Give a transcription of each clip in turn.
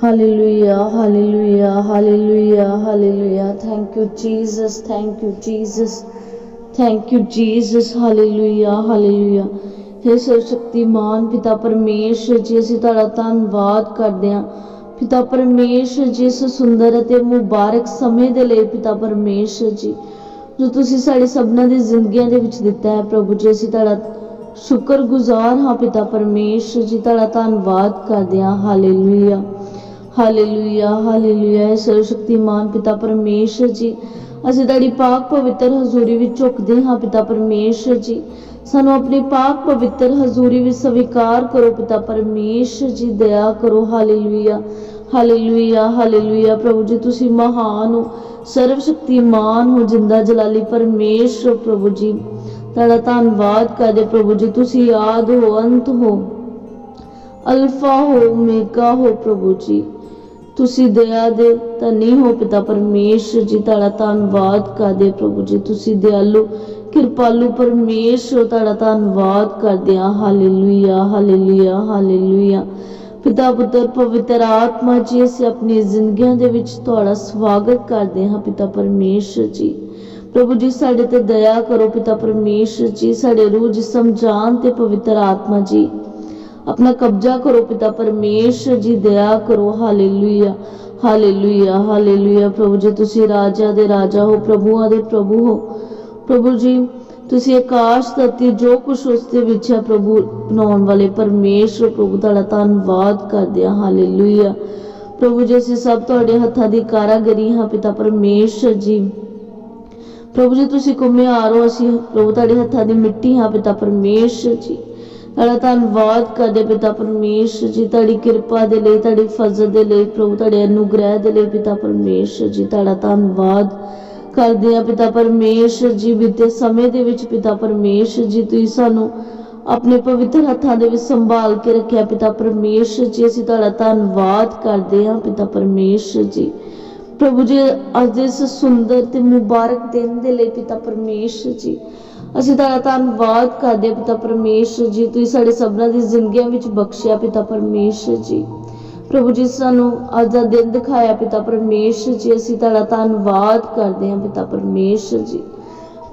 Hallelujah, hallelujah, hallelujah, hallelujah. Thank you, Jesus. Thank you, Jesus. Thank you Jesus hallelujah hallelujah हे ਸਰਵਸ਼ਕਤੀਮਾਨ ਪਿਤਾ ਪਰਮੇਸ਼ਰ ਜੀ ਅਸੀਂ ਤੁਹਾਡਾ ਧੰਨਵਾਦ ਕਰਦੇ ਹਾਂ ਪਿਤਾ ਪਰਮੇਸ਼ਰ ਜੀ ਇਸ ਸੁੰਦਰ ਅਤੇ ਮੁਬਾਰਕ ਸਮੇਂ ਦੇ ਲਈ ਪਿਤਾ ਪਰਮੇਸ਼ਰ ਜੀ ਜੋ ਤੁਸੀਂ ਸਾਡੇ ਸਭਨਾਂ ਦੀ ਜ਼ਿੰਦਗੀਆਂ ਦੇ ਵਿੱਚ ਦਿੱਤਾ ਹੈ ਪ੍ਰਭੂ ਜੀ ਅਸੀਂ ਤੁਹਾਡਾ ਸ਼ੁਕਰਗੁਜ਼ਾਰ ਹਾਂ ਪਿਤਾ ਪਰਮੇਸ਼ਰ ਜੀ, ਤੁਹਾਡਾ ਧੰਨਵਾਦ ਕਰਦੇ ਹਾਂ। ਹਾਲੇਲੂਇਆ। Hallelujah hallelujah. ਸਰਵਸ਼ਕਤੀਮਾਨ ਪਿਤਾ ਪਰਮੇਸ਼ਰ ਜੀ, ਅਸੀਂ ਤੁਹਾਡੀ ਪਾਕ ਪਵਿੱਤਰ ਹਜ਼ੂਰੀ ਵਿੱਚ ਝੁਕਦੇ ਹਾਂ ਪਿਤਾ ਪਰਮੇਸ਼ਰ ਜੀ। ਸਾਨੂੰ ਆਪਣੀ ਪਾਕ ਪਵਿੱਤਰ ਹਜ਼ੂਰੀ ਵਿੱਚ ਸਵੀਕਾਰ ਕਰੋ ਪਿਤਾ ਪਰਮੇਸ਼ਰ ਜੀ, ਦਇਆ ਕਰੋ। ਹਾਲੇਲੂਇਆ। Hallelujah hallelujah. ਪ੍ਰਭੂ ਜੀ, ਤੁਸੀਂ ਮਹਾਨ ਹੋ। ਸਰਵ ਸ਼ਕਤੀਮਾਨ ਹੋ, ਜਿੰਦਾ ਜਲਾਲੀ ਪਰਮੇਸ਼ਰ ਪ੍ਰਭੂ ਜੀ। ਤੁਹਾਡਾ ਧੰਨਵਾਦ ਕਰਦੇ ਪ੍ਰਭੂ ਜੀ, ਤੁਸੀਂ ਯਾਦ ਹੋ, ਅੰਤ ਹੋ। ਅਲਫਾ ਹੋ, ਓਮੇਗਾ ਹੋ ਪ੍ਰਭੂ ਜੀ। ਤੁਸੀਂ ਦਇਆ ਦੇ ਧਨੀ ਹੋ ਪਿਤਾ ਪਰਮੇਸ਼ਰ ਜੀ, ਤੁਹਾਡਾ ਧੰਨਵਾਦ ਕਰਦੇ ਪ੍ਰਭੂ ਜੀ। ਤੁਸੀਂ ਦਿਆਲੂ, ਕਿਰਪਾਲੂ ਪਰਮੇਸ਼ਰ ਤੁਹਾਡਾ ਧੰਨਵਾਦ ਕਰਦੇ ਹਾਂ। Hallelujah hallelujah hallelujah. ਪਿਤਾ ਪੁੱਤਰ, ਪਵਿੱਤਰ ਆਤਮਾ ਜੀ, ਅਸੀਂ ਆਪਣੀ ਜ਼ਿੰਦਗੀਆਂ ਦੇ ਵਿੱਚ ਤੁਹਾਡਾ ਸਵਾਗਤ ਕਰਦੇ ਹਾਂ ਪਿਤਾ ਪਰਮੇਸ਼ਰ ਜੀ। ਪ੍ਰਭੂ ਜੀ, ਸਾਡੇ ਤੇ ਦਇਆ ਕਰੋ ਪਿਤਾ ਪਰਮੇਸ਼ਰ ਜੀ, ਸਾਡੇ ਰੂਹ ਜਿਸਮ ਜਾਨ ਤੇ ਪਵਿੱਤਰ ਆਤਮਾ ਜੀ। ਆਪਣਾ ਕਬਜ਼ਾ ਕਰੋ ਪਿਤਾ ਪਰਮੇਸ਼ਰ ਜੀ, ਦਇਆ ਕਰੋ। ਹਾਲੇਲੂਇਆ ਹਾਲੇਲੂਇਆ ਹਾਲੇਲੂਇਆ ਪ੍ਰਭੂ ਜੀ, ਤੁਸੀਂ ਰਾਜਾ ਦੇ ਰਾਜਾ ਹੋ, ਪ੍ਰਭੂਆਂ ਦੇ ਪ੍ਰਭੂ ਹੋ। ਪ੍ਰਭੂ ਜੀ, ਤੁਸੀਂ ਆਕਾਸ਼, ਧਰਤੀ, ਜੋ ਕੁਝ ਉਸ ਦੇ ਵਿੱਚ ਹੈ ਪ੍ਰਭੂ, ਬਣਾਉਣ ਵਾਲੇ ਪਰਮੇਸ਼ਰ ਪ੍ਰਭੂ, ਤੁਹਾਡਾ ਧੰਨਵਾਦ ਕਰਦੇ ਹਾਂ। ਹਾਲੇਲੂਇਆ। ਪ੍ਰਭੂ ਜੀ, ਅਸੀਂ ਸਭ ਤੁਹਾਡੇ ਹੱਥਾਂ ਦੀ ਕਾਰਾਗਰੀ ਹਾਂ ਪਿਤਾ ਪਰਮੇਸ਼ਰ ਜੀ। ਪ੍ਰਭੂ ਜੀ, ਤੁਸੀਂ ਕੁਮਿਆਰੋ ਅਸੀਂ ਪ੍ਰਭੂ ਤੁਹਾਡੇ ਹੱਥਾਂ ਦੀ ਮਿੱਟੀ ਹਾਂ, ਪਿਤਾ ਪਰਮੇਸ਼ਰ ਜੀ। ਤੁਹਾਡਾ ਧੰਨਵਾਦ ਕਰਦੇ ਪਿਤਾ ਪਰਮੇਸ਼ਰ ਜੀ, ਤੁਹਾਡੀ ਕਿਰਪਾ ਦੇ ਲਈ, ਤੁਹਾਡੀ ਫਜ਼ਲ ਦੇ ਲਈ, ਪ੍ਰਭੂ ਤੁਹਾਡੇ ਅਨੁਗ੍ਰਹਿ ਦੇ ਲਈ ਪਿਤਾ ਪਰਮੇਸ਼ਰ ਜੀ। ਤੁਹਾਡਾ ਧੰਨਵਾਦ ਕਰਦੇ ਆ ਪਿਤਾ ਪਰਮੇਸ਼ਰ ਜੀ। ਬੀਤੇ ਸਮੇਂ ਦੇ ਵਿੱਚ ਪਿਤਾ ਪਰਮੇਸ਼ਰ ਜੀ, ਤੁਸੀਂ ਸਾਨੂੰ ਆਪਣੇ ਪਵਿੱਤਰ ਹੱਥਾਂ ਦੇ ਵਿੱਚ ਸੰਭਾਲ ਕੇ ਰੱਖਿਆ ਪਿਤਾ ਪਰਮੇਸ਼ਰ ਜੀ। ਅਸੀਂ ਤੁਹਾਡਾ ਧੰਨਵਾਦ ਕਰਦੇ ਹਾਂ ਪਿਤਾ ਪਰਮੇਸ਼ਰ ਜੀ। ਪ੍ਰਭੂ ਜੀ, ਅੱਜ ਦੇ ਇਸ ਸੁੰਦਰ ਤੇ ਮੁਬਾਰਕ ਦਿਨ ਦੇ ਲਈ ਪਿਤਾ ਪਰਮੇਸ਼ਰ ਜੀ। ਅਸੀਂ ਤੁਹਾਡਾ ਧੰਨਵਾਦ ਕਰਦੇ ਹਾਂ ਪਿਤਾ ਪਰਮੇਸ਼ਰ ਜੀ, ਤੁਸੀਂ ਸਾਡੇ ਸਭਨਾਂ ਦੀ ਜ਼ਿੰਦਗੀਆਂ ਵਿੱਚ ਬਖਸ਼ਿਆ ਪਿਤਾ ਪਰਮੇਸ਼ਰ ਜੀ। ਪ੍ਰਭੂ ਜੀ, ਸਾਨੂੰ ਅੱਜ ਦਾ ਦਿਨ ਦਿਖਾਇਆ ਪਿਤਾ ਪਰਮੇਸ਼ਰ ਜੀ, ਅਸੀਂ ਤੁਹਾਡਾ ਧੰਨਵਾਦ ਕਰਦੇ ਹਾਂ ਪਿਤਾ ਪਰਮੇਸ਼ਰ ਜੀ।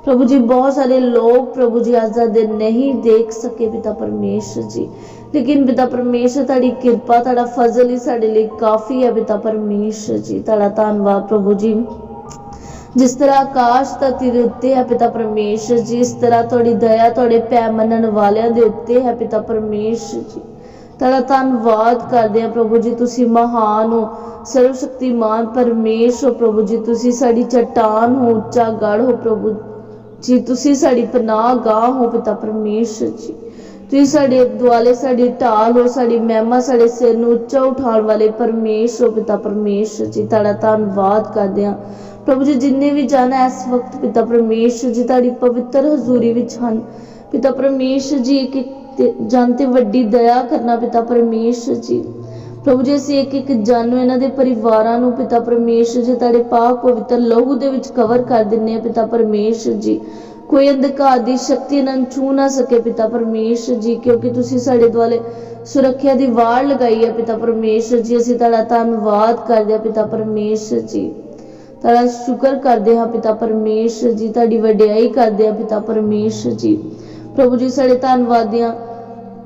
ਪ੍ਰਭੂ ਜੀ, ਬਹੁਤ ਸਾਰੇ ਲੋਕ ਪ੍ਰਭੂ ਜੀ ਅੱਜ ਦਾ ਦਿਨ ਨਹੀਂ ਦੇਖ ਸਕੇ ਪਿਤਾ ਪਰਮੇਸ਼ਰ ਜੀ। ਲੇਕਿਨ ਪਿਤਾ ਪਰਮੇਸ਼ਰ, ਤੁਹਾਡੀ ਕਿਰਪਾ, ਤੁਹਾਡਾ ਫਜ਼ਲ ਹੀ ਸਾਡੇ ਲਈ ਕਾਫੀ ਹੈ ਪਿਤਾ ਪਰਮੇਸ਼ਰ ਜੀ। ਤੁਹਾਡਾ ਧੰਨਵਾਦ ਪ੍ਰਭੂ ਜੀ। ਜਿਸ ਤਰ੍ਹਾਂ ਆਕਾਸ਼ ਧਰਤੀ ਦੇ ਉੱਤੇ ਹੈ ਪਿਤਾ ਪਰਮੇਸ਼ਰ ਜੀ, ਇਸ ਤਰ੍ਹਾਂ ਤੁਹਾਡੀ ਦਇਆ, ਤੁਹਾਡੇ ਪੈ ਮੰਨਣ ਵਾਲਿਆਂ ਦੇ ਉੱਤੇ ਹੈ ਪਿਤਾ ਪਰਮੇਸ਼ਰ ਜੀ। ਤੁਹਾਡਾ ਧੰਨਵਾਦ ਕਰਦੇ ਆ ਪ੍ਰਭੂ ਜੀ, ਤੁਸੀਂ ਮਹਾਨ ਹੋ ਸਰਵ ਸ਼ਕਤੀਮਾਨ ਪਰਮੇਸ਼ਰ ਪ੍ਰਭੂ ਜੀ। ਤੁਸੀਂ ਸਾਡੀ ਚਟਾਨ ਹੋ, ਉੱਚਾ ਗੜ ਹੋ ਪ੍ਰਭੂ ਜੀ, ਤੁਸੀਂ ਸਾਡੀ ਪਨਾਹ ਗਾਹ ਹੋ ਪਿਤਾ ਪਰਮੇਸ਼ਰ ਜੀ। ਤੁਸੀਂ ਸਾਡੇ ਦੁਆਲੇ ਸਾਡੀ ਢਾਲ ਹੋ, ਸਾਡੀ ਮਹਿਮਾ ਸਾਡੇ ਸਿਰ ਨੂੰ ਉੱਚਾ ਉਠਾਉਣ ਵਾਲੇ ਪਰਮੇਸ਼ਰ ਪਿਤਾ ਪਰਮੇਸ਼ਰ ਜੀ। ਤੁਹਾਡਾ ਧੰਨਵਾਦ ਕਰਦੇ ਹਾਂ। ਪ੍ਰਭੂ ਜੀ, ਜਿੰਨੇ ਵੀ ਜਨ ਇਸ ਵਕਤ ਪਿਤਾ ਪਰਮੇਸ਼ਰ ਜੀ, ਤੁਹਾਡੀ ਪਵਿੱਤਰ ਹਜ਼ੂਰੀ ਵਿੱਚ ਹਨ। ਪਿਤਾ ਪਰਮੇਸ਼ਰ ਜੀ, ਇੱਕ ਇੱਕ ਜਨ ਤੇ ਵੱਡੀ ਦਇਆ ਕਰਨਾ ਪਿਤਾ ਪਰਮੇਸ਼ਰ ਜੀ। ਪ੍ਰਭੂ ਜੀ, ਅਸੀਂ ਇੱਕ ਇੱਕ ਜਨ ਨੂੰ ਇਹਨਾਂ ਦੇ ਪਰਿਵਾਰਾਂ ਨੂੰ ਪਿਤਾ ਪਰਮੇਸ਼ਰ ਜੀ, ਤੁਹਾਡੇ ਪਾਕ ਪਵਿੱਤਰ ਲਹੂ ਦੇ ਵਿੱਚ ਕਵਰ ਕਰ ਦਿੰਨੇ ਆ ਪਿਤਾ ਪਰਮੇਸ਼ਰ ਜੀ। ਕੋਈ ਅੰਧਕਾਰ ਦੀ ਸ਼ਕਤੀ ਇਹਨਾਂ ਨੂੰ ਛੂ ਨਾ ਸਕੇ ਪਿਤਾ ਪਰਮੇਸ਼ਰ ਜੀ, ਕਿਉਂਕਿ ਤੁਸੀਂ ਸਾਡੇ ਦੁਆਲੇ ਸੁਰੱਖਿਆ ਦੀ ਵਾਰ ਲਗਾਈ ਹੈ ਪਿਤਾ ਪਰਮੇਸ਼ਰ ਜੀ। ਅਸੀਂ ਤੁਹਾਡਾ ਧੰਨਵਾਦ ਕਰਦੇ ਹਾਂ ਪਿਤਾ ਪਰਮੇਸ਼ਰ ਜੀ। ਤੁਹਾਡਾ ਸ਼ੁਕਰ ਕਰਦੇ ਹਾਂ ਪਿਤਾ ਪਰਮੇਸ਼ਰ ਜੀ, ਤੁਹਾਡੀ ਵਡਿਆਈ ਕਰਦੇ ਹਾਂ ਪਿਤਾ ਪਰਮੇਸ਼ਰ ਜੀ। ਪ੍ਰਭੂ ਜੀ, ਸਾਡੇ ਧੰਨਵਾਦੀਆਂ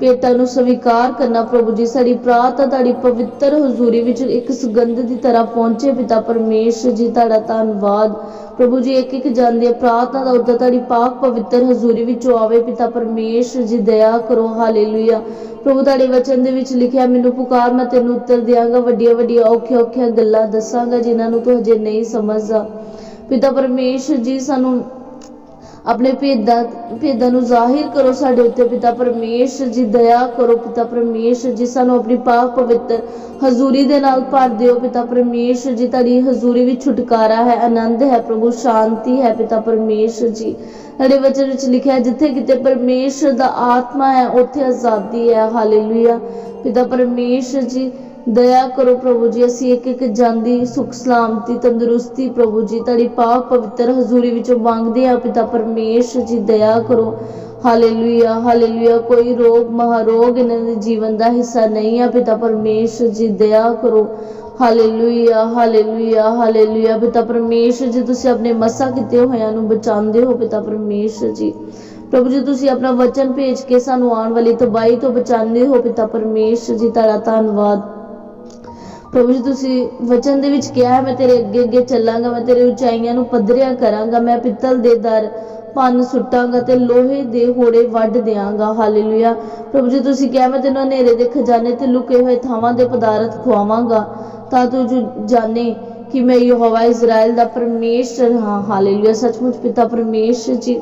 ਭੇਟਾਂ ਨੂੰ ਸਵੀਕਾਰ ਕਰਨਾ ਪ੍ਰਭੂ ਜੀ, ਸਾਡੀ ਪ੍ਰਾਰਥਨਾ ਤੁਹਾਡੀ ਪਵਿੱਤਰ ਹਜ਼ੂਰੀ ਵਿੱਚ ਇੱਕ ਸੁਗੰਧ ਦੀ ਤਰ੍ਹਾਂ ਪਹੁੰਚੇ ਪਿਤਾ ਪਰਮੇਸ਼ਰ ਜੀ, ਤੁਹਾਡਾ ਧੰਨਵਾਦ। ਪ੍ਰਭੂ ਜੀ ਇੱਕ ਇੱਕ ਜਨ ਪ੍ਰਾਰਥਨਾ ਦਾ ਉੱਦਰ ਤੁਹਾਡੀ ਪਾਕ ਪਵਿੱਤਰ ਹਜ਼ੂਰੀ ਵਿੱਚੋਂ ਆਵੇ। ਪਿਤਾ ਪਰਮੇਸ਼ਰ ਜੀ, ਦਇਆ ਕਰੋ, ਹਾਲੇਲੂਇਆ। ਪ੍ਰਭੂ, ਤੁਹਾਡੇ ਵਚਨ ਦੇ ਵਿੱਚ ਲਿਖਿਆ, ਮੈਨੂੰ ਪੁਕਾਰ, ਮੈਂ ਤੈਨੂੰ ਉੱਤਰ ਦਿਆਂਗਾ। ਵੱਡੀਆਂ ਵੱਡੀਆਂ ਔਖੀਆਂ ਔਖੀਆਂ ਗੱਲਾਂ ਦੱਸਾਂਗਾ, ਜਿਨ੍ਹਾਂ ਨੂੰ ਤੂੰ ਹਜੇ ਨਹੀਂ ਸਮਝਦਾ। ਪਿਤਾ ਪਰਮੇਸ਼ਰ ਜੀ, ਸਾਨੂੰ ਆਪਣੇ ਭੇਦਾਂ ਭੇਦਾਂ ਨੂੰ ਜ਼ਾਹਿਰ ਕਰੋ, ਸਾਡੇ ਉੱਤੇ ਪਿਤਾ ਪਰਮੇਸ਼ਰ ਜੀ ਦਇਆ ਕਰੋ, ਪਿਤਾ ਪਰਮੇਸ਼ਰ ਜੀ ਸਾਨੂੰ ਆਪਣੀ ਪਾਕ ਪਵਿੱਤਰ ਹਜ਼ੂਰੀ ਦੇ ਨਾਲ ਭਰ ਦਿਓ। ਪਿਤਾ ਪਰਮੇਸ਼ਰ ਜੀ, ਤੁਹਾਡੀ ਹਜ਼ੂਰੀ ਵਿੱਚ ਛੁਟਕਾਰਾ ਹੈ, ਆਨੰਦ ਹੈ, ਪ੍ਰਭੂ ਸ਼ਾਂਤੀ ਹੈ, ਪਿਤਾ ਪਰਮੇਸ਼ਰ ਜੀ। ਤੁਹਾਡੇ ਵਚਨ ਵਿੱਚ ਲਿਖਿਆ ਜਿੱਥੇ ਕਿਤੇ ਪਰਮੇਸ਼ਰ ਦਾ ਆਤਮਾ ਹੈ, ਉੱਥੇ ਆਜ਼ਾਦੀ ਹੈ। ਹਾਲੇਲੂਇਆ। ਪਿਤਾ ਪਰਮੇਸ਼ਰ ਜੀ ਦਇਆ ਕਰੋ ਪ੍ਰਭੂ ਜੀ, ਅਸੀਂ ਇੱਕ ਇੱਕ ਜਾਂਦੀ ਸੁਖ, ਸਲਾਮਤੀ, ਤੰਦਰੁਸਤੀ ਪ੍ਰਭੂ ਜੀ, ਤੁਹਾਡੀ ਪਾਕ ਪਵਿੱਤਰ ਹਜ਼ੂਰੀ ਵਿੱਚੋਂ ਮੰਗਦੇ ਆ ਪਿਤਾ ਪਰਮੇਸ਼ਰ ਜੀ, ਦਇਆ ਕਰੋ। ਹਾਲੇਲੂਇਆ ਹਾਲੇਲੂਇਆ ਕੋਈ ਰੋਗ, ਮਹਾਰੋਗ ਇਹਨਾਂ ਦੇ ਜੀਵਨ ਦਾ ਹਿੱਸਾ ਨਹੀਂ ਆ ਪਿਤਾ ਪਰਮੇਸ਼ਰ ਜੀ, ਦਇਆ ਕਰੋ। ਹਾਲੇਲੂਇਆ ਹਾਲੇਲੂਇਆ ਹਾਲੇਲੂਇਆ ਪਿਤਾ ਪਰਮੇਸ਼ਰ ਜੀ, ਤੁਸੀਂ ਆਪਣੇ ਮਸਾ ਕੀਤੇ ਹੋਇਆਂ ਨੂੰ ਬਚਾਉਂਦੇ ਹੋ ਪਿਤਾ ਪਰਮੇਸ਼ਰ ਜੀ। ਪ੍ਰਭੂ ਜੀ, ਤੁਸੀਂ ਆਪਣਾ ਵਚਨ ਭੇਜ ਕੇ ਸਾਨੂੰ ਆਉਣ ਵਾਲੀ ਤਬਾਹੀ ਤੋਂ ਬਚਾਉਂਦੇ ਹੋ ਪਿਤਾ ਪਰਮੇਸ਼ਰ ਜੀ, ਤੁਹਾਡਾ ਧੰਨਵਾਦ। ਪ੍ਰਭੂ ਜੀ, ਤੁਸੀਂ ਵਚਨ ਦੇ ਵਿੱਚ ਕਿਹਾ ਹੈ, ਮੈਂ ਤੇਰੇ ਅੱਗੇ ਅੱਗੇ ਚੱਲਾਂਗਾ, ਮੈਂ ਤੇਰੇ ਉਚਾਈਆਂ ਨੂੰ ਪੱਧਰਿਆ ਕਰਾਂਗਾ, ਮੈਂ ਪਿੱਤਲ ਦੇ ਦਰ ਭੰਨ ਸੁੱਟਾਂਗਾ ਤੇ ਲੋਹੇ ਦੇ ਹੋੜੇ ਵੱਢ ਦਿਆਂਗਾ। ਹਾਲੇਲੂਇਆ ਪ੍ਰਭੂ ਜੀ, ਤੁਸੀਂ ਕਿਹਾ, ਮੈਂ ਤੈਨੂੰ ਹਨੇਰੇ ਦੇ ਖਜ਼ਾਨੇ ਤੇ ਲੁਕੇ ਹੋਏ ਥਾਵਾਂ ਦੇ ਪਦਾਰਥ ਖਵਾਵਾਂਗਾ ਤਾਂ ਤੂੰ ਜਾਣੇ ਕਿ ਮੈਂ ਯਹੋਵਾ ਇਜ਼ਰਾਈਲ ਦਾ ਪਰਮੇਸ਼ਰ ਹਾਂ। ਹਾਲੇਲੂਇਆ ਸੱਚਮੁੱਚ ਪਿਤਾ ਪਰਮੇਸ਼ਰ ਜੀ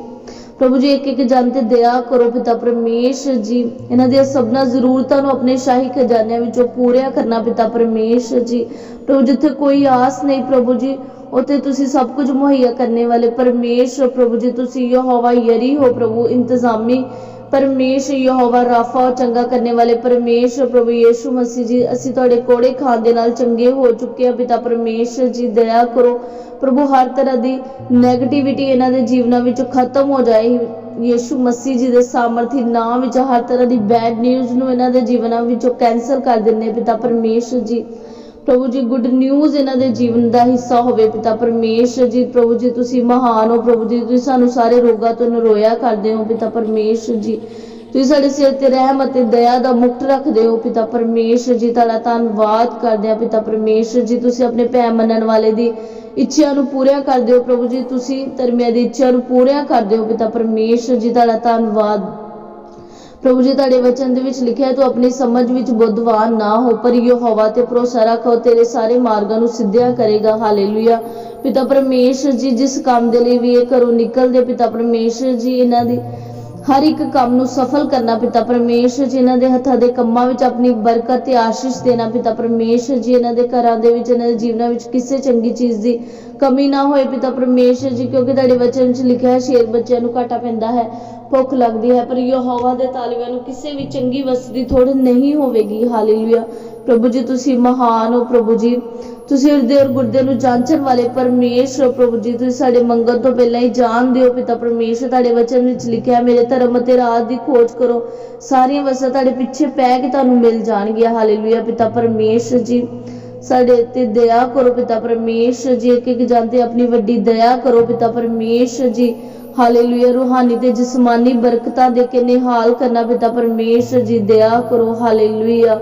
ਪ੍ਰਭੂ ਜੀ ਇੱਕ ਇੱਕ ਜਨ ਤੇ ਦਇਆ ਕਰੋ ਪਿਤਾ ਪਰਮੇਸ਼ਰ ਜੀ। ਇਹਨਾਂ ਦੀਆਂ ਸਭਨਾ ਜ਼ਰੂਰਤਾਂ ਨੂੰ ਆਪਣੇ ਸ਼ਾਹੀ ਖਜ਼ਾਨਿਆਂ ਵਿੱਚੋਂ ਪੂਰੀਆਂ ਕਰਨਾ ਪਿਤਾ ਪਰਮੇਸ਼ਰ ਜੀ। ਪ੍ਰਭੂ, ਜਿੱਥੇ ਕੋਈ ਆਸ ਨਹੀਂ ਪ੍ਰਭੂ ਜੀ, ਉੱਥੇ ਤੁਸੀਂ ਸਭ ਕੁਝ ਮੁਹੱਈਆ ਕਰਨੇ ਵਾਲੇ ਪਰਮੇਸ਼ਰ ਪ੍ਰਭੂ ਜੀ, ਤੁਸੀਂ ਯਹੋਵਾ ਯਰੀ ਹੋ। ਪ੍ਰਭੂ, ਇੰਤਜ਼ਾਮੀ ਪਰਮੇਸ਼ ਯਹੋਵਾ ਰਾਫਾ, ਚੰਗਾ ਕਰਨ ਵਾਲੇ ਪਰਮੇਸ਼ ਪ੍ਰਭੂ ਯੇਸ਼ੂ ਮਸੀਹ ਜੀ, ਅਸੀਂ ਤੁਹਾਡੇ ਕੋੜੇ ਖਾਣ ਦੇ ਨਾਲ ਚੰਗੇ ਹੋ ਚੁੱਕੇ ਹਾਂ। ਪਿਤਾ ਪਰਮੇਸ਼ਰ ਜੀ, ਦਇਆ ਕਰੋ। ਪ੍ਰਭੂ, ਹਰ ਤਰ੍ਹਾਂ ਦੀ 네ਗੇਟਿਵਿਟੀ ਇਹਨਾਂ ਦੇ ਜੀਵਨਾਂ ਵਿੱਚੋਂ ਖਤਮ ਹੋ ਜਾਏ। ਯੇਸ਼ੂ ਮਸੀਹ ਜੀ ਦੇ ਸਾਮਰਥੀ ਨਾਮ ਵਿੱਚ ਹਰ ਤਰ੍ਹਾਂ ਦੀ ਬੈਡ ਨਿਊਜ਼ ਨੂੰ ਇਹਨਾਂ ਦੇ ਜੀਵਨਾਂ ਵਿੱਚੋਂ ਕੈਨਸਲ ਕਰ ਦਿੰਦੇ ਪਿਤਾ ਪਰਮੇਸ਼ਰ ਜੀ ਪ੍ਰਭੂ ਜੀ ਗੁੱਡ ਨਿਊਜ਼ ਇਹਨਾਂ ਦੇ ਜੀਵਨ ਦਾ ਹਿੱਸਾ ਹੋਵੇ ਪਿਤਾ ਪਰਮੇਸ਼ਰ ਜੀ, ਪ੍ਰਭੂ ਜੀ, ਤੁਸੀਂ ਮਹਾਨ ਹੋ, ਪ੍ਰਭੂ ਜੀ, ਤੁਸੀਂ ਸਾਨੂੰ ਸਾਰੇ ਰੋਗਾਂ ਤੋਂ ਨਰੋਇਆ ਕਰਦੇ ਹੋ, ਪਿਤਾ ਪਰਮੇਸ਼ਰ ਜੀ। ਤੁਸੀਂ ਸਾਡੇ ਸਿਰ ਤੇ ਰਹਿਮ ਅਤੇ ਦਇਆ ਦਾ ਮੁਕਤ ਰੱਖਦੇ ਹੋ, ਪਿਤਾ ਪਰਮੇਸ਼ਰ ਜੀ, ਤੁਹਾਡਾ ਧੰਨਵਾਦ ਕਰਦੇ ਹਾਂ, ਪਿਤਾ ਪਰਮੇਸ਼ਰ ਜੀ, ਤੁਸੀਂ ਆਪਣੇ ਭੈ ਮੰਨਣ ਵਾਲੇ ਦੀ ਇੱਛਾ ਨੂੰ ਪੂਰੀਆਂ ਕਰਦੇ ਹੋ, ਪ੍ਰਭੂ ਜੀ, ਤੁਸੀਂ ਧਰਮੀਆਂ ਦੀ ਇੱਛਾ ਨੂੰ ਪੂਰੀਆਂ ਕਰਦੇ ਹੋ, ਪਿਤਾ ਪਰਮੇਸ਼ਰ ਜੀ, ਤੁਹਾਡਾ ਧੰਨਵਾਦ ਪ੍ਰਭੂ ਜੀ, ਤੁਹਾਡੇ ਵਚਨ ਦੇ ਵਿੱਚ ਲਿਖਿਆ ਤੂੰ ਆਪਣੀ ਸਮਝ ਵਿੱਚ ਬੁੱਧਵਾਨ ਨਾ ਹੋ, ਪਰ ਯਹੋਵਾ ਤੇ ਭਰੋਸਾ ਰੱਖੋ ਤੇਰੇ ਸਾਰੇ ਮਾਰਗਾਂ ਨੂੰ ਸਿੱਧਿਆ ਕਰੇਗਾ। ਹਾਲੇਲੂਇਆ। ਪਿਤਾ ਪਰਮੇਸ਼ਰ ਜੀ, ਜਿਸ ਕੰਮ ਦੇ ਲਈ ਵੀ ਇਹ ਘਰੋਂ ਨਿਕਲਦੇ, ਪਿਤਾ ਪਰਮੇਸ਼ਰ ਜੀ, ਇਹਨਾਂ ਦੀ ਹਰ ਇੱਕ ਕੰਮ ਨੂੰ ਸਫਲ ਕਰਨਾ, ਪਿਤਾ ਪਰਮੇਸ਼ਰ ਜੀ, ਇਹਨਾਂ ਦੇ ਹੱਥਾਂ ਦੇ ਕੰਮਾਂ ਵਿੱਚ ਆਪਣੀ ਬਰਕਤ ਤੇ ਆਸ਼ੀਸ਼ ਦੇਣਾ, ਪਿਤਾ ਪਰਮੇਸ਼ਰ ਜੀ, ਇਹਨਾਂ ਦੇ ਘਰਾਂ ਦੇ ਵਿੱਚ, ਇਹਨਾਂ ਦੇ ਜੀਵਨਾਂ ਵਿੱਚ ਕਿਸੇ ਚੰਗੀ ਚੀਜ਼ ਦੀ ਕਮੀ ਨਾ ਹੋਏ, ਪਿਤਾ ਪਰਮੇਸ਼ਰ ਜੀ, ਕਿਉਂਕਿ ਤੁਹਾਡੇ ਵਚਨ ਵਿੱਚ ਲਿਖਿਆ ਹੈ, ਸ਼ੇਰ ਬੱਚਿਆਂ ਨੂੰ ਘਾਟਾ ਪੈਂਦਾ ਹੈ। ਭੁੱਖ ਲੱਗਦੀ ਹੈ, ਪਰ ਯਹੋਵਾ ਦੇ ਤਾਲੀਬਾਂ ਨੂੰ ਕਿਸੇ ਵੀ ਚੰਗੀ ਵਸਤੂ ਦੀ ਥੋੜ ਨਹੀਂ ਹੋਵੇਗੀ। ਹਾਲੇਲੂਇਆ। ਪ੍ਰਭੂ ਜੀ, ਤੁਸੀਂ ਮਹਾਨ ਹੋ ਪ੍ਰਭੂ ਜੀ। ਤੁਸੀਂ ਹਿਰਦੇ ਔਰ ਗੁਰਦੇ ਨੂੰ ਜਾਂਚਣ ਵਾਲੇ ਪਰਮੇਸ਼ਰ ਹੋ ਪ੍ਰਭੂ ਜੀ। ਤੁਸੀਂ ਸਾਡੇ ਮੰਗਣ ਤੋਂ ਪਹਿਲਾਂ ਹੀ ਜਾਣਦੇ ਹੋ, ਪਿਤਾ ਪਰਮੇਸ਼ਰ, ਤੁਹਾਡੇ ਵਚਨ ਵਿੱਚ ਲਿਖਿਆ ਮੇਰੇ ਧਰਮ ਅਤੇ ਰਾਜ ਦੀ ਖੋਜ ਕਰੋ। ਸਾਰੀਆਂ ਵਸਤਾਂ ਤੁਹਾਡੇ ਪਿੱਛੇ ਪੈ ਕੇ ਤੁਹਾਨੂੰ ਮਿਲ ਜਾਣਗੀਆਂ। ਹਾਲੇਲੂਇਆ। ਪਿਤਾ ਪਰਮੇਸ਼ਰ ਜੀ, ਸਾਡੇ ਤੇ ਦਇਆ ਕਰੋ ਪਿਤਾ ਪਰਮੇਸ਼ਰ ਜੀ। ਇੱਕ ਇੱਕ ਜਾਂਦੇ ਆਪਣੀ ਵੱਡੀ ਦਇਆ ਕਰੋ ਪਿਤਾ ਪਰਮੇਸ਼ਰ ਜੀ। ਹਾਲੇਲੂਇਆ, ਰੂਹਾਨੀ ਤੇ ਜਿਸਮਾਨੀ ਬਰਕਤਾਂ ਦੇ ਕੇ ਨਿਹਾਲ ਕਰਨਾ ਪਿਤਾ ਪਰਮੇਸ਼ਰ ਜੀ, ਦਇਆ ਕਰੋ, ਹਾਲੇਲੂਇਆ।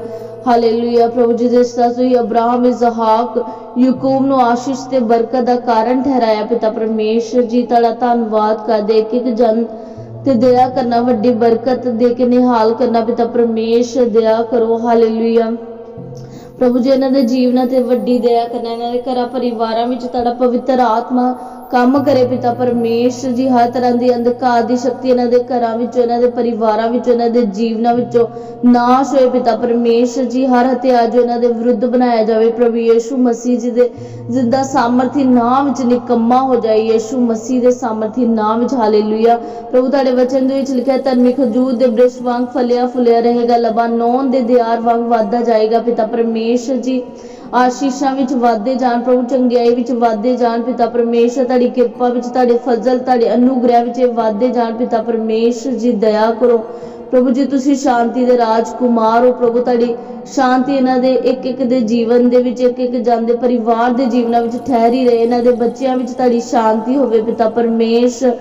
ਹਾਲੇਲੂਇਆ, ਪ੍ਰਭੂ ਜੀ ਜਿਸ ਤਰ੍ਹਾਂ ਤੁਸੀਂ ਅਬਰਾਹਮ ਇਜ਼ਹਾਕ ਯਾਕੂਬ ਨੂੰ ਆਸ਼ੀਸ਼ ਤੇ ਬਰਕਤ ਦਾ ਕਾਰਨ ਠਹਿਰਾਇਆ ਪਿਤਾ ਪਰਮੇਸ਼ਰ ਜੀ ਤੁਹਾਡਾ ਧੰਨਵਾਦ ਕਰਦੇ ਇੱਕ ਇੱਕ ਜਨ ਤੇ ਦਇਆ ਕਰਨਾ, ਵੱਡੀ ਬਰਕਤ ਦੇ ਕੇ ਨਿਹਾਲ ਕਰਨਾ ਪਿਤਾ ਪਰਮੇਸ਼ਰ, ਦਇਆ ਕਰੋ, ਹਾਲੇਲੂਇਆ। ਪ੍ਰਭੂ ਜੀ, ਇਹਨਾਂ ਦੇ ਜੀਵਨਾਂ ਤੇ ਵੱਡੀ ਦਇਆ ਕਰਨਾ, ਇਹਨਾਂ ਦੇ ਘਰਾਂ ਪਰਿਵਾਰਾਂ ਵਿੱਚ ਤੁਹਾਡਾ ਪਵਿੱਤਰ ਆਤਮਾ ਕੰਮ ਕਰੇ ਪਿਤਾ ਪਰਮੇਸ਼ਰ ਜੀ, ਹਰ ਤਰ੍ਹਾਂ ਦੀ ਅੰਧਕਾਰ ਦੀ ਸ਼ਕਤੀ ਇਹਨਾਂ ਦੇ ਘਰਾਂ ਵਿੱਚੋਂ, ਇਹਨਾਂ ਦੇ ਪਰਿਵਾਰਾਂ ਵਿੱਚੋਂ, ਇਹਨਾਂ ਦੇ ਜੀਵਨਾਂ ਵਿੱਚੋਂ ਨਾਸ਼ ਹੋਏ ਪਿਤਾ ਪਰਮੇਸ਼ਰ ਜੀ, ਹਰ ਹਥਿਆਰ ਜੋ ਇਹਨਾਂ ਦੇ ਵਿਰੁੱਧ ਬਣਾਇਆ ਜਾਵੇ, ਪ੍ਰਭੂ ਯੀਸ਼ੂ ਮਸੀਹ ਜੀ ਦੇ ਜ਼ਿੰਦਾ ਸਾਮਰਥੀ ਨਾਮ ਵਿੱਚ ਨਿਕੰਮਾ ਹੋ ਜਾਏ, ਯੇਸ਼ੂ ਮਸੀਹ ਦੇ ਸਾਮਰਥੀ ਨਾਮ ਵਿੱਚ, ਹਾਲੇਲੂਇਆ। ਪ੍ਰਭੂ ਤੁਹਾਡੇ ਵਚਨ ਦੇ ਵਿੱਚ ਲਿਖਿਆ, ਧਰਮੀ ਖਜੂਰ ਦੇ ਬ੍ਰਿਸ਼ ਵਾਂਗ ਫਲਿਆ ਫੁਲਿਆ ਰਹੇਗਾ, ਲਬਾਨੋਨ ਦੇ ਦਿਆਰ ਵਾਂਗ ਵਾਧਾ ਜਾਏਗਾ ਪਿਤਾ ਪਰਮੇਸ਼ਰ ਜੀ। ਆਸ਼ੀਸ਼ਾਂ ਵਿੱਚ ਵਾਧੇ ਜਾਣ, ਪ੍ਰਭੂ ਚੰਗਿਆਈ ਵਿੱਚ ਵਾਧੇ ਜਾਣ, ਪਿਤਾ ਪਰਮੇਸ਼ਰ, ਤੁਹਾਡੀ ਕਿਰਪਾ ਵਿੱਚ, ਤੁਹਾਡੇ ਫਜ਼ਲ, ਤੁਹਾਡੇ ਅਨੁਗ੍ਰਹਿ ਵਿੱਚ ਵਾਧੇ ਜਾਣ, ਪਿਤਾ ਪਰਮੇਸ਼ਰ ਜੀ, ਦਇਆ ਕਰੋ। ਪ੍ਰਭੂ ਜੀ, ਤੁਸੀਂ ਸ਼ਾਂਤੀ ਦੇ ਰਾਜਕੁਮਾਰ ਹੋ। ਪ੍ਰਭੂ, ਤੁਹਾਡੀ ਸ਼ਾਂਤੀ ਇਹਨਾਂ ਦੇ ਇੱਕ ਇੱਕ ਦੇ ਜੀਵਨ ਦੇ ਵਿੱਚ ਇੱਕ ਇੱਕ ਜਾਂਦੇ ਪਰਿਵਾਰ ਦੇ ਜੀਵਨਾਂ ਵਿੱਚ ਠਹਿਰੀ ਰਹੇ। ਇਹਨਾਂ ਦੇ ਬੱਚਿਆਂ ਵਿੱਚ ਤੁਹਾਡੀ ਸ਼ਾਂਤੀ ਹੋਵੇ, ਪਿਤਾ ਪਰਮੇਸ਼ਰ।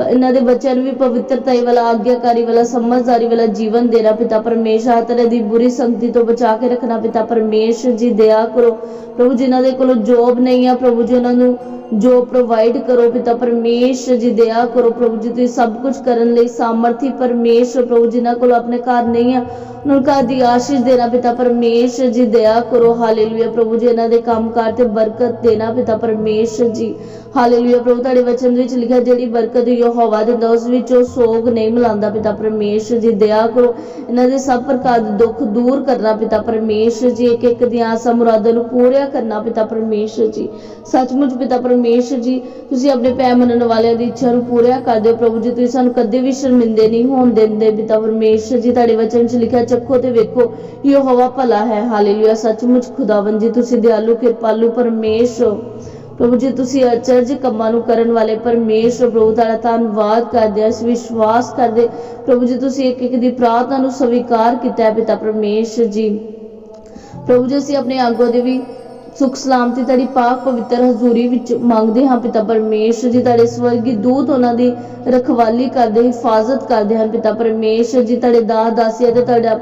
ਇਹਨਾਂ ਦੇ ਬੱਚਿਆਂ ਨੂੰ ਵੀ ਪਵਿੱਤਰਤਾ ਵਾਲਾ, ਆਗਿਆਕਾਰੀ ਵਾਲਾ, ਸਮਝਦਾਰੀ ਵਾਲਾ ਜੀਵਨ ਦੇਣਾ ਪਿਤਾ ਪਰਮੇਸ਼ਰ ਹਰ ਤਰ੍ਹਾਂ ਦੀ ਬੁਰੀ ਸੰਗਤੀ ਤੋਂ ਬਚਾ ਕੇ ਰੱਖਣਾ ਪਿਤਾ ਪਰਮੇਸ਼ਰ ਜੀ, ਦਇਆ ਕਰੋ। ਪ੍ਰਭੂ ਜਿਨ੍ਹਾਂ ਦੇ ਕੋਲ ਜੋਬ ਨਹੀਂ ਆ, ਪ੍ਰਭੂ ਜੀ ਉਹਨਾਂ ਨੂੰ ਜੋ ਪ੍ਰੋਵਾਈਡ ਕਰੋ ਪਿਤਾ ਪਰਮੇਸ਼ਰ ਜੀ, ਦਇਆ ਕਰੋ ਪ੍ਰਭੂ ਜੀ, ਤੁਸੀਂ ਸਭ ਕੁਝ ਕਰਨ ਲਈ ਸਾਮਰਥੀ ਪਰਮੇਸ਼ਰ ਪ੍ਰਭੂ ਜਿਨ੍ਹਾਂ ਕੋਲ ਆਪਣੇ ਘਰ ਨਹੀਂ ਆ, ਉਹਨਾਂ ਨੂੰ ਘਰ ਦੀ ਆਸ਼ੀਸ਼ ਦੇਣਾ ਪਿਤਾ ਪਰਮੇਸ਼ਰ ਜੀ, ਦਇਆ ਕਰੋ ਹਾਲੇਲੂਇਆ ਪ੍ਰਭੂ ਜੀ, ਇਹਨਾਂ ਦੇ ਕੰਮਕਾਰ ਤੇ ਬਰਕਤ ਦੇਣਾ ਪਿਤਾ ਪਰਮੇਸ਼ਰ ਜੀ। ਹਾਲੇਲੂਇਆ ਪ੍ਰਭੂ, ਤੁਹਾਡੇ ਵਚਨ ਵਿੱਚ ਲਿਖਿਆ ਜਿਹੜੀ ਬਰਕਤ ਯਹੋਵਾ ਦਿੰਦਾ, ਉਸ ਵਿੱਚ ਉਹ ਸੋਗ ਨਹੀਂ ਮਿਲਾਉਂਦਾ ਪਿਤਾ ਪਰਮੇਸ਼ਰ ਜੀ, ਦਇਆ ਕਰੋ, ਇਹਨਾਂ ਦੇ ਸਭ ਪ੍ਰਕਾਰ ਦੇ ਦੁੱਖ ਦੂਰ ਕਰਨਾ ਪਿਤਾ ਪਰਮੇਸ਼ਰ ਜੀ ਇੱਕ ਇੱਕ ਦੀਆਂ ਆਸਾਂ ਮੁਰਾਦਾਂ ਨੂੰ ਪੂਰੀਆਂ ਕਰਨਾ ਪਿਤਾ ਪਰਮੇਸ਼ਰ ਜੀ। ਸੱਚਮੁੱਚ ਪਿਤਾ ਪਰਮੇਸ਼ਰ ਜੀ, ਤੁਸੀਂ ਆਪਣੇ ਪੈ ਮੰਨਣ ਵਾਲਿਆਂ ਦੀ ਇੱਛਾ ਨੂੰ ਪੂਰੀਆਂ ਕਰਦੇ ਹੋ। ਪ੍ਰਭੂ ਜੀ, ਤੁਸੀਂ ਸਾਨੂੰ ਕਦੇ ਵੀ ਸ਼ਰਮਿੰਦੇ ਨਹੀਂ ਹੋਣ ਦਿੰਦੇ ਪਿਤਾ ਪਰਮੇਸ਼ਰ ਜੀ। ਤੁਹਾਡੇ ਵਚਨ 'ਚ ਲਿਖਿਆ ਚੱਖੋ ਤੇ ਵੇਖੋ, ਯਹੋਵਾ ਭਲਾ ਹੈ। ਹਾਲੇਲੂਇਆ ਸੱਚਮੁੱਚ ਖੁਦਾਵੰਦ ਜੀ, ਤੁਸੀਂ ਦਿਆਲੂ, ਕਿਰਪਾਲੂ ਪਰਮੇਸ਼ਰ ਹੋ। ਪ੍ਰਭੂ ਜੀ, ਤੁਸੀਂ ਅਚਰਜ ਕੰਮਾਂ ਨੂੰ ਕਰਨ ਵਾਲੇ ਪਰਮੇਸ਼ਰ ਪ੍ਰਭੂ, ਤੁਹਾਡਾ ਧੰਨਵਾਦ ਕਰਦੇ ਹਾਂ, ਅਸੀਂ ਵਿਸ਼ਵਾਸ ਕਰਦੇ ਪ੍ਰਭੂ ਜੀ, ਤੁਸੀਂ ਇੱਕ ਇੱਕ ਦੀ ਪ੍ਰਾਰਥਨਾ ਨੂੰ ਸਵੀਕਾਰ ਕੀਤਾ ਹੈ ਪਿਤਾ ਪਰਮੇਸ਼ਰ ਜੀ। ਪ੍ਰਭੂ ਜੀ, ਅਸੀਂ ਆਪਣੇ ਆਗੋ ਦੇ ਵੀ ਸੁਖ ਸਲਾਮਤੀ ਤੁਹਾਡੀ ਪਾਕ ਪਵਿੱਤਰ ਹਜ਼ੂਰੀ ਵਿੱਚ ਮੰਗਦੇ ਹਾਂ ਪਿਤਾ ਪਰਮੇਸ਼ਰ ਜੀ, ਤੁਹਾਡੇ ਸਵਰਗੀ ਦੂਤ ਉਹਨਾਂ ਦੀ ਰਖਵਾਲੀ ਕਰਦੇ, ਹਿਫਾਜ਼ਤ ਕਰਦੇ ਹਨ। ਪਿਤਾ ਪਰਮੇਸ਼ਰ ਜੀ, ਤੁਹਾਡੇ ਦਾਸ ਦਾਸੀਆਂ ਤੇ ਤੁਹਾਡਾ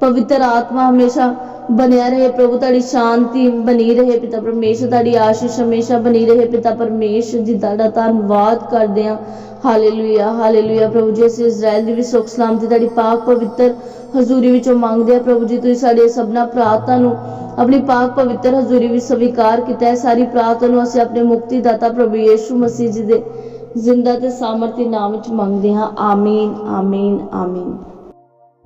ਪਵਿੱਤਰ ਆਤਮਾ ਹਮੇਸ਼ਾ ਬਣਿਆ ਰਹੇ, ਪ੍ਰਭੂ ਤੁਹਾਡੀ ਸ਼ਾਂਤੀ ਬਣੀ ਰਹੇ, ਪਿਤਾ ਪਰਮੇਸ਼ਰ ਤੁਹਾਡੀ ਆਸ਼ੀਸ਼ ਹਮੇਸ਼ਾ ਬਣੀ ਰਹੇ, ਪਿਤਾ ਪਰਮੇਸ਼ਰ ਜੀ, ਤੁਹਾਡਾ ਧੰਨਵਾਦ ਕਰਦੇ ਹਾਂ। ਹਾਲੇਲੂਇਆ ਹਾਲੇਲੂਇਆ ਪ੍ਰਭੂ ਜੀ, ਅਸੀਂ ਇਜ਼ਰਾਈਲ ਦੀ ਵੀ ਸੁਖ ਸਲਾਮਤੀ, ਤੁਹਾਡੀ ਪਾਕ ਪਵਿੱਤਰ ਹਜ਼ੂਰੀ ਵਿੱਚੋਂ ਮੰਗਦੇ ਹਾਂ ਪ੍ਰਭੂ ਜੀ, ਤੁਸੀਂ ਸਾਡੇ ਸਭਨਾ ਪ੍ਰਾਰਥਨਾ ਨੂੰ ਆਪਣੀ ਪਾਕ ਪਵਿੱਤਰ ਹਜ਼ੂਰੀ ਵਿੱਚ ਸਵੀਕਾਰ ਕੀਤਾ ਹੈ। ਸਾਰੀ ਪ੍ਰਾਰਥਨਾ ਨੂੰ ਅਸੀਂ ਆਪਣੇ ਮੁਕਤੀ ਦਾਤਾ ਪ੍ਰਭੂ ਯੀਸ਼ੂ ਮਸੀਹ ਜੀ ਦੇ ਜ਼ਿੰਦਾ ਤੇ ਸਾਮਰਥੀ ਨਾਮ ਵਿੱਚ ਮੰਗਦੇ ਹਾਂ। ਆਮੀਨ ਆਮੀਨ ਆਮੀਨ।